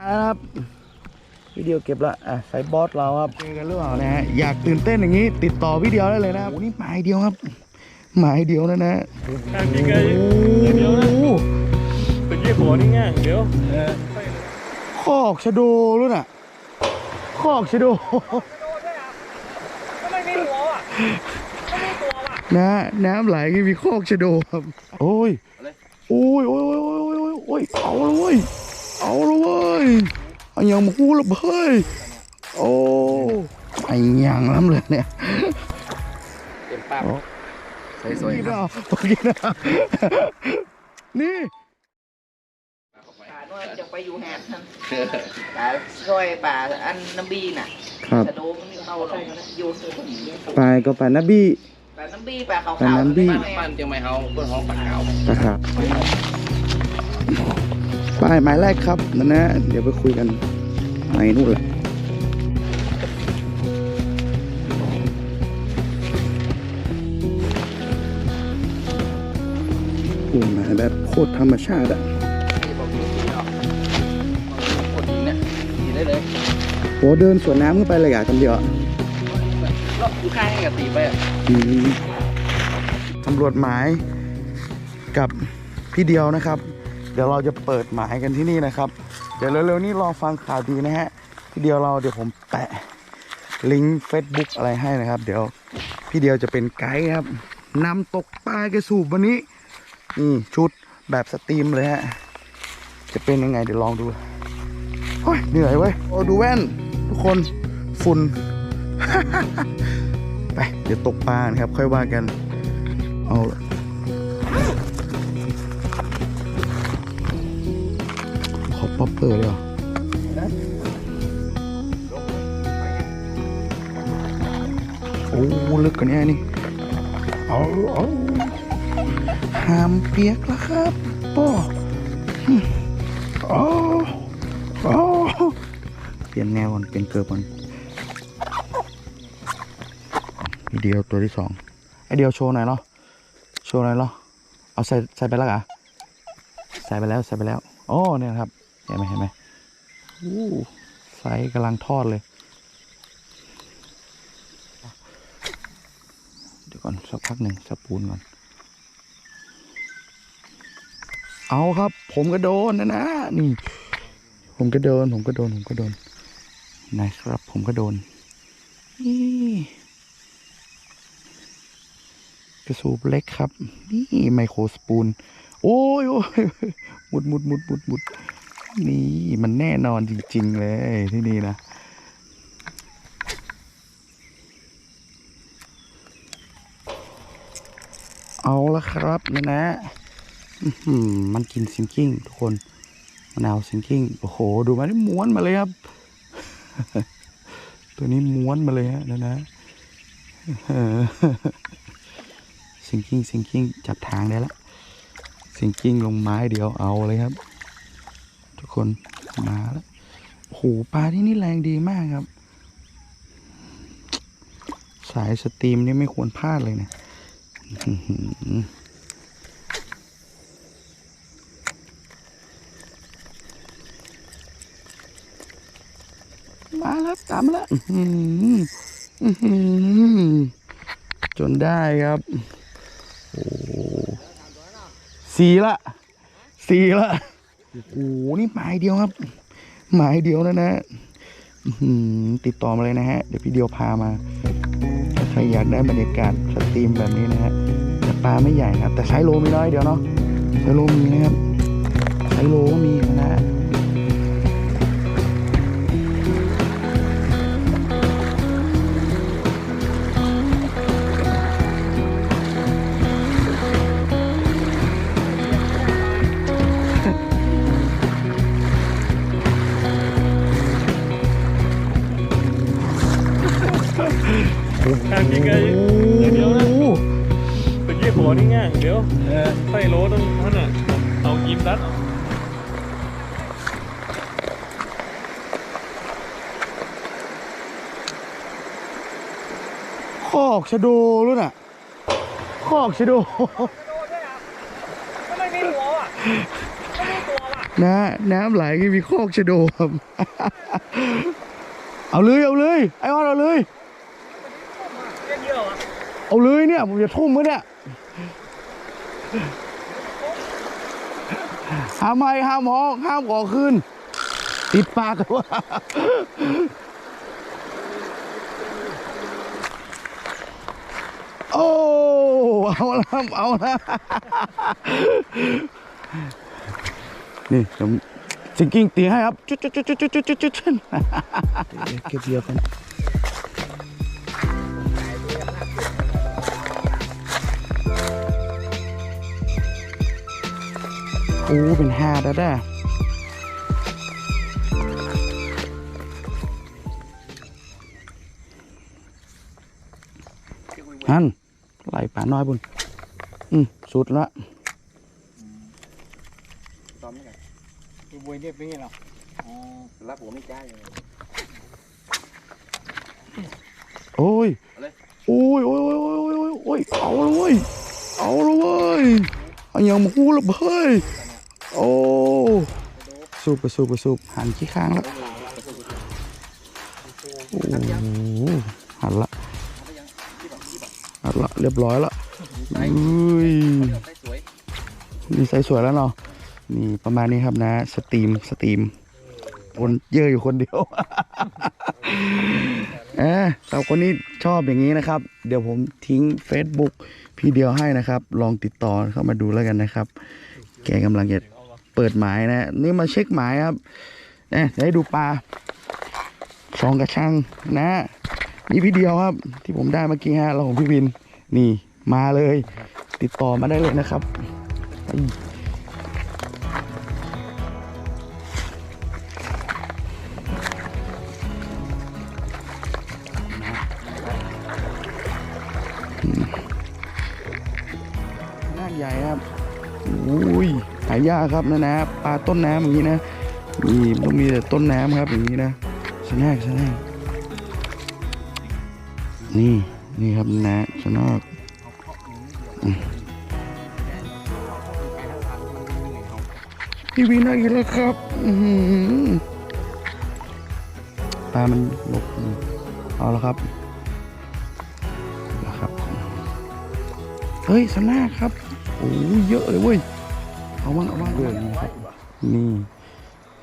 ครับวิดีโอเก็บละอะสายบอสเราครับเจอกันหรือเปล่านะฮะอยากตื่นเต้นอย่างนี้ ติดต่อพี่เดียวได้เลยนะครับโอ้นี่หมายเดียวครับ หมายเดียวนะนะจริงไงโอ้เดี๋ยวนะโหตะกี้ขอนี่ไงเดี๋ยวคอกชะโดรู้น่ะคอกชะโดก็ไม่มีหัวอะไม่มีตัวว่ะนะน้ำไหลมีคอกชะโดครับ โอ้ย โอ้ยโอ้ยโอ้ยโอ้ยโอ้ยโอ้ยเอาละเว้ย เอาละเว้ยเอาอย่างมาคูละเบ้ยโอ้ไอ้ยังล้ำเลยเนี่ยเต็มปากสวยกินๆครับอะโอเคนะนี่ป่าโน้นจะไปอยู่แหนท่านป่าซอยป่าอันน้ำบีน่ะครับสะโดมันมีเข้าลงอยู่ที่คนนี้ปลายก็ปลานาบี้ป่าน้ำบีป่าขาวป่าๆน้ำบี้บ้าบ้านนแม่บ้านเชียงใหม่เฮาเพื่อนห้องปากขาวนะครับ ปลายหมายแรกครับนั่นนะ เดี๋ยวไปคุยกันในนู่นแหละโอ้หมายแบบโคตรธรรมชาติอะที่บอกมีสีเนาะกดหินเนี่ยสีได้เลยโหเดินสวนน้ำขึ้นไปเลยอะคำเดียวอะรอบอยู่ข้างกับตีไปอะอืมตำรวจหมายกับพี่เดียวนะครับ เดี๋ยวเราจะเปิดหมายกันที่นี่นะครับ เดี๋ยวเร็วๆนี้รอฟังข่าวดีนะฮะพี่เดียวเราเดี๋ยวผมแปะลิงก์ Facebook อะไรให้นะครับ เดี๋ยวพี่เดียวจะเป็นไกด์ครับนำตกปลากระสูบวันนี้นี่ชุดแบบสตรีมเลยฮะจะเป็นยังไงเดี๋ยวลองดูโอ้ยเหนื่อยเว้ยโอ้ดูแว่น ทุกคนฝุ่น ไป เดี๋ยวตกปลานะครับ ค่อยว่ากัน เอา ละขออเปอร์เลยเหรอโอ้ลึกกว่านี้นี่เอาเอาหามเปียกแล้วครับป้อโอ้โอ้เปลี่ยนแนวก่อนเปลี่ยนเกิร์บก่อนอีเดียวตัวที่สองไอเดียวโชว์หน่อยเนาะโชว์หน่อยเนาะเอาใส่ใส่ไปแล้วเหรอใส่ไปแล้วใส่ไปแล้ว โอ้เนี่ยครับ ห็นไหมเห็นไหมอู้ไซส์กำลังทอดเลย เดี๋ยวก่อนสักพักหนึ่งสปูนก่อน เอาครับ ผมก็โดนนะนะนี่ ผมก็โดน ผมก็โดน ผมก็โดนนะครับ ผมก็โดนนี่กระสูบเล็กครับ นี่ไมโครสปูน โอ้ยโอ้ยมุดมุดมุดมุดมุด นี่มันแน่นอนจริง ๆ เลยที่นี่นะเอาละครับนะนะมันกินซิงกิ้งทุกคนมะนาวซิงกิ้งโอ้โห ดูมันม้วนมาเลยครับ ตัวนี้ม้วนมาเลยฮะนะนะซิงกิ้งซิงกิ้งจับทางได้แล้วซิงกิ้งลงไม้เดียวเอาเลยครับ ทุกคนมาแล้วโอ้โหปลาที่นี่แรงดีมากครับ สายสตรีมนี่ไม่ควรพลาดเลยนะมาแล้วตามมาแล้วจนได้ครับ โอ้สีละ สีละ โอ้โหนี่หมายเดียวครับ หมายเดียวนะนะติดต่อมาเลยนะฮะ เดี๋ยวพี่เดียวพามาถ้าใครอยากได้บรรยากาศสตรีมแบบนี้นะฮะแต่ปลาไม่ใหญ่ครับแต่ไซส์โลมีน้อยเดียวเนาะไซส์โลมีนะครับไซส์โลก็มีนะฮะ คอกชะโดรู้น่ะคอกชะโดก็ไม่มีหัวอะไม่มีตัวว่ะนะน้ำไหลมีโคกชะโดครับเอาเลยเอาเลยไอ้วอนเอาเลยเอาเลยเนี่ยผมจะทุ่มมั้เนี่ยห้ามไม่ห้ามห้องห้ามขอคืนติดปากกันว่าโอ้ เอาละเอาละนี่ผมสิงกิ้งตีให้ครับจุดจุดจุดจุดจุดจุดจุดจุดเก็บเบียร์กันโอ้เป็นห้าแล้วด้ ไหลป่าน้อยบุญอืมสุดละดูบวยเรียบเป็นไงหรออ๋อรับผมไม่จ้าเลยโอ้ยเอาเลยโอ้ยโอ้ยโอ้ยโอ้ยโอ้ยโอ้ยเอาละเว้ยเอาละเว้ยเอาอย่างมาหูละเบ้ยโอ้สูบไปสูบไปสูบหันขี้ข้างแล้วโอ้โหหันละ หันละเรียบร้อยละอุ้ยได้สวยนี่ใส่สวยแล้วเนาะนี่ประมาณนี้ครับนะ สตรีมสตรีมคนเยอะอยู่คนเดียวเออสำหรับคนนี้ชอบอย่างนี้นะครับ เดี๋ยวผมทิ้ง Facebook พี่เดียวให้นะครับ ลองติดต่อเข้ามาดูแล้วกันนะครับ แกกำลังจะเปิดหมายนะ นี่มาเช็คหมายครับเนี่ยเดี๋ยวให้ดูปลาสองกระชังนะ นี่พี่เดียวครับ ที่ผมได้เมื่อกี้ฮะเราของพี่วิน นี่มาเลย ติดต่อมาได้เลยนะครับน่าใหญ่ครับอุ้ยหายากครับนะนะปลาต้นน้ำอย่างนี้นะมีต้องมีแต่ต้นน้ำครับอย่างนี้นะชนะชนะ นี่นี่ครับนะชนะอืมพี่วินได้กินแล้วครับปลามันหลบเอาแล้วครับนะครับเฮ้ยสนาครับโอ้ยเยอะเลยเว้ยเอาบ้างเอาบ้างเรื่องนี้ครับนี่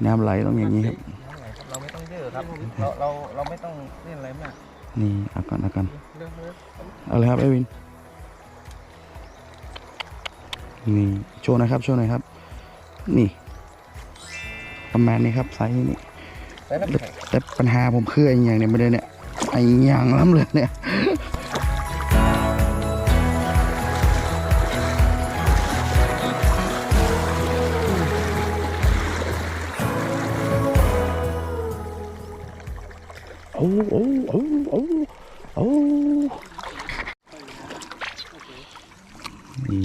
น้ำไหลต้องอย่างนี้ครับเราไม่ต้องเยอะครับเราเราเราไม่ต้องเล่นอะไรมาก นี่เอาก่อนเอาก่อนเอาเลยครับไอวิน นี่โชว์หนะครับ โชว์หน่อยครับ นี่ประมาณนี้ครับไซส์นี้ใส่น้ำแต่แข็งแต่ปัญหาผมคือไอ้อย่างเนี่ยไม่ได้เนี่ยไอ้อย่างล้ำเลยเนี่ย โอ้โอ้โอ้โอ้โอ้นี่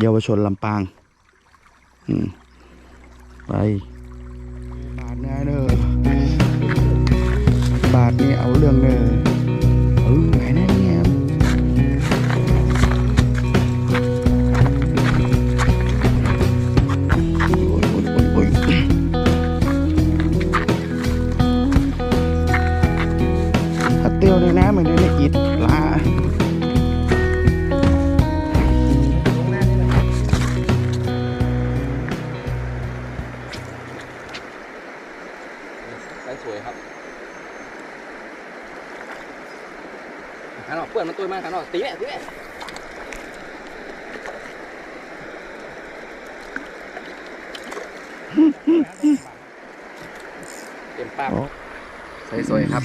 เยาวชนลำปางอืมไป บาทนะเนอะบาทนี่เอาเรื่องเนอะเออไหนน ขันออกเปื่อนมันตัวมากขันออกตีแม่ตีแม่เต็มปากใส่สวยครับ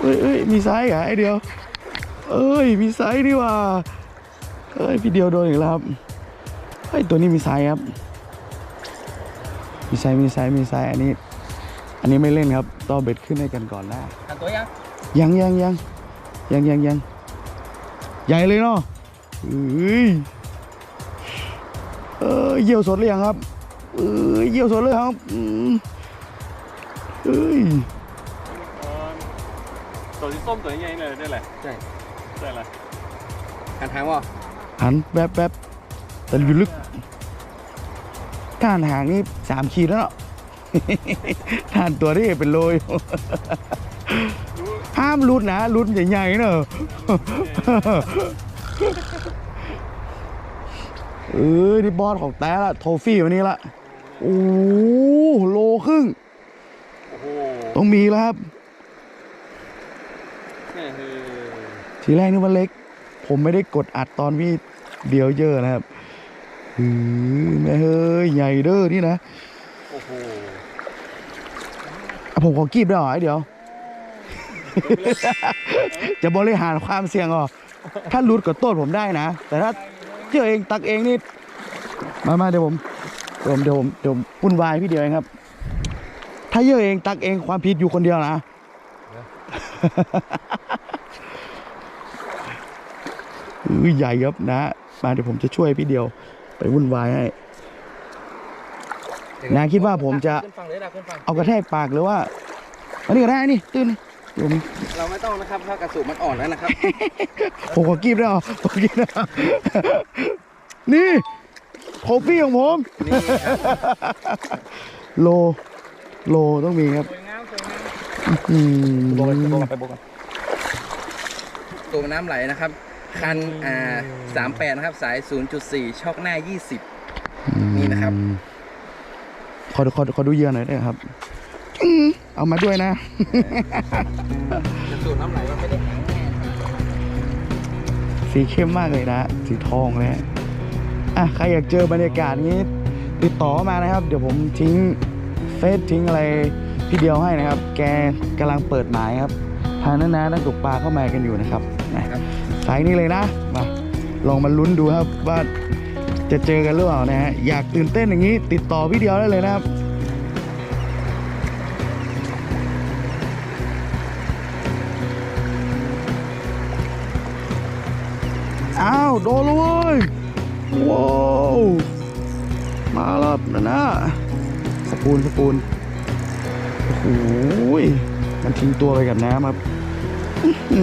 เอ้ยเอ้ยมีไซส์เหรอไอเดียว เอ้ย มีไซส์นี่หว่า เอ้ย พี่เดียวโดนอีกแล้วครับ เฮ้ยตัวนี้มีไซส์ครับ มีไซส์มีไซส์มีไซส์อันนี้ อันนี้ไม่เล่นครับต่อเบ็ดขึ้นให้กันก่อนได้ขันตัวยังยังยังยังยังยังยังใหญ่เลยเนาะเอ้ยเออเยี่ยวสดหรือยังครับอเอ้ยเยี่ยวสดเลยครับอืมเอ้ยเออตัวที่ส้มตัวใหญ่เลยได้แหละใช่ได้แหละหันทางว่าหันแป๊บแป๊บ แต่อยู่ลึกท่านห่างนี่สามขีดแล้วเนาะท่านตัวนี้เป็นโลยห้ามรุดนะรุดใหญ่ๆเนอะเออนี่บอสของแต่ละโทฟี่วันนี้ละโอ้โหโลครึ่งโอ้โหต้องมีแล้วครับนี่คือทีแรกนึกว่าเล็ก ผมไม่ได้กดอัดตอนพี่เดียวเยอะนะครับ อือแม่เฮ้ยใหญ่เด้อนี่นะโอ้โหอะผมขอกีบได้เหรอไอ้เดี๋ยว จะบริหารความเสี่ยงอะถ้ารุดก็โทษผมได้นะ แต่ถ้าเจอเองตักเองนี่ มามาเดี๋ยวผมเดี๋ยวผมเดี๋ยวผมเดี๋ยวผมวุ่นวายพี่เดียวเองครับ ถ้าเยอะเองตักเองความผิดอยู่คนเดียวนะอือใหญ่ครับนะ มาเดี๋ยวผมจะช่วยพี่เดียว ไปวุ่นวายให้นาคิดว่าผมจะขึ้นฟังเลยนะขึ้นฟังเอากระแทกปากหรือว่าอันนี้ก็ได้นี่ตื่นเดี๋ยวผมเราไม่ต้องนะครับถ้ากระสุนมันอ่อนแล้วนะครับผมขอกีบได้เหรอขอกีบได้เหรอนี่โทฟี่ของผมนี่ครับโลโลต้องมีครับสวยงามสวยงามอืมไปโบกันตัวน้ำไหลนะครับ คันอ่าสามแปดนะครับ สาย0.4ช็อกหน้า20นี่นะครับ ขอขอขอดูเหยื่อหน่อยได้ไหมครับอืมเอามาด้วยนะกระสุนน้ำไหลมันไม่ได้แข็งแรงสีเข้มมากเลยนะ สีทองเลยฮะอะใครอยากเจอบรรยากาศนี้ ติดต่อมานะครับ เดี๋ยวผมทิ้งเฟซทิ้งอะไรพี่เดียวให้นะครับ แกกำลังเปิดหมายครับพาน้าๆนักตกปลาเข้ามากันอยู่นะครับนะครับสายนี้เลยนะมาลองมาลุ้นดูครับว่าจะเจอกันหรือเปล่านะฮะอยากตื่นเต้นอย่างนี้ ติดต่อพี่เดียวได้เลยนะครับอ้าวโดนแล้วเว้ยว้าวมาแล้วนะนะสปูนสปูนโอ้โหยมันทิ้งตัวไปกับน้ำครับอื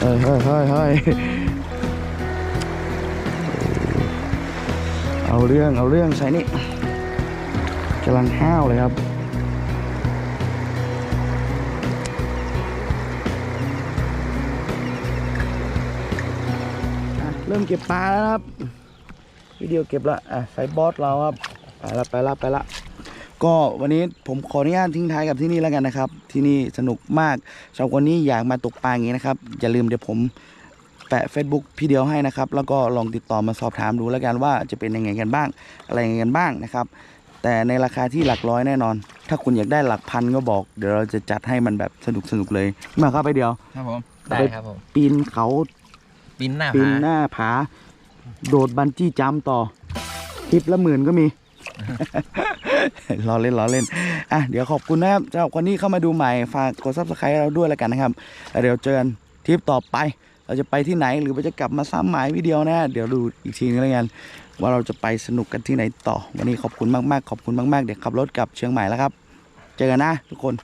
เฮ้ยเฮ้ยเฮ้ยเอาเรื่องเอาเรื่องใช้นี่กำลังห้าวเลยครับเริ่มเก็บปลาแล้วครับวิดีโอเก็บละอะใส่บอสเราครับ ไปละไปละไปละ ก็วันนี้ผมขออนุญาตทิ้งท้ายกับที่นี่แล้วกันนะครับ ที่นี่สนุกมากสำหรับคนนี้อยากมาตกปลาอย่างนี้นะครับ อย่าลืมเดี๋ยวผมแปะ Facebook พี่เดียวให้นะครับ แล้วก็ลองติดต่อมาสอบถามดูแล้วกันว่าจะเป็นยังไงกันบ้าง อะไรยังไงกันบ้างนะครับ แต่ในราคาที่หลักร้อยแน่นอน ถ้าคุณอยากได้หลักพันก็บอก เดี๋ยวเราจะจัดให้มันแบบสนุกสนุกๆเลยมาครับไปเดียว ครับผม ได้ได้ครับผม ปีนเขาปีนหน้าปีนผาหน้าผา โดดบันจี้จัมป์ต่อทริปละหมื่นก็มี ล้อเล่นล้อเล่นอะเดี๋ยวขอบคุณนะครับสำหรับคนที่เข้ามาดูใหม่ฝากกดซับสไครต์เราด้วยแล้วกันนะครับเดี๋ยวเจอกันทริปต่อไป เราจะไปที่ไหนหรือว่าจะกลับมาซ้ำหมายวิดีโอนะ เดี๋ยวดูอีกทีนึงแล้วกันว่าเราจะไปสนุกกันที่ไหนต่อ วันนี้ขอบคุณมากๆ ขอบคุณมากๆ เดี๋ยวขับรถกลับเชียงใหม่แล้วครับ เจอกันนะทุกคน